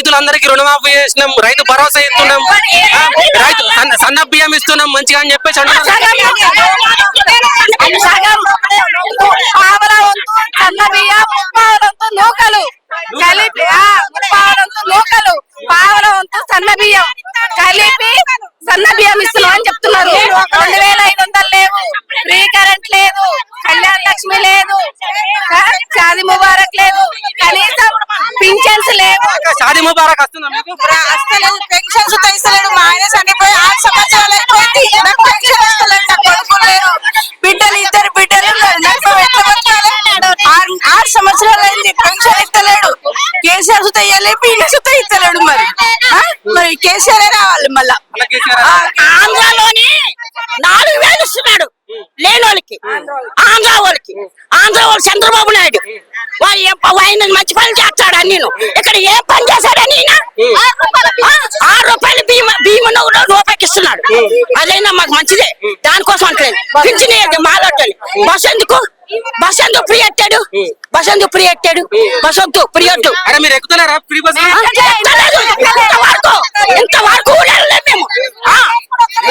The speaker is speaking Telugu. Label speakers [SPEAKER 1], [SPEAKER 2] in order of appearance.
[SPEAKER 1] రైతులందరికీ రుణమాఫీ చేసినాం రైతు భరోసా ఇస్తున్నాం. రైతు సన్న- బియ్యం ఇస్తున్నాం మంచిగా అని చెప్పేసి అంటున్నారు
[SPEAKER 2] సన్న బియ్యం నూకలు. కలిపి నూకలు. పావల సన్న బియ్యం. కలిపి సన్న బియ్యం ఇస్తున్నాం అని చెప్తున్నారు. రెండు వేల ఐదు వందలు లేవు. ఫ్రీ కరెంట్ లేదు. కళ్యాణ లక్ష్మి లేదు. ఆ, షాది ముబారక్ లేదు. కనీసం పింఛన్స్ లేవు.
[SPEAKER 1] షాది ముబారక్ వస్తుందా మీకు?
[SPEAKER 2] అసలు పెన్షన్స్ తీసలేడు మా ఆయన చనిపోయి ఆరు సంవత్సరాలు అయిపోయింది. నాకు పెన్షన్ వస్తలేదు నా కొడుకులు లేరు బిడ్డలు ఇద్దరు బిడ్డలు ఉన్నారు. నాకు ఎట్లా బతకాలి? ఆరు సంవత్సరాలు అయింది పెన్షన్ ఇస్తలేడు. కేసీఆర్ సుత పీన సుత ఇస్తలేడు మరి? మరి కేసీఆర్ రావాలి మళ్ళా.
[SPEAKER 3] ఆంధ్రాలోని నాలుగు వేలు ఇస్తున్నాడు లేని వాళ్ళకి ఆంధ్ర వాళ్ళకి. ఆంధ్ర వాళ్ళు చంద్రబాబు నాయుడు. ప- ఆయన మంచి పని చేస్తాడు నేను ఇక్కడ ఏం పని చేశాడని ఆరు రూపాయలు భీమ భీమను కూడా రూపాయికి ఇస్తున్నాడు అదైనా మాకు మంచిదే. దానికోసం అంటలేదు పింఛన్ మాలోటని. బస్ ఎందుకు? బస్ ఎందుకు ఫ్రీ ఎట్టాడు బస్ ఎందుకు ఫ్రీ ఎట్టాడు బస్ వద్దు ఫ్రీ వద్దు
[SPEAKER 1] మీరు ఎక్కుతున్నారా ఫ్రీ బస్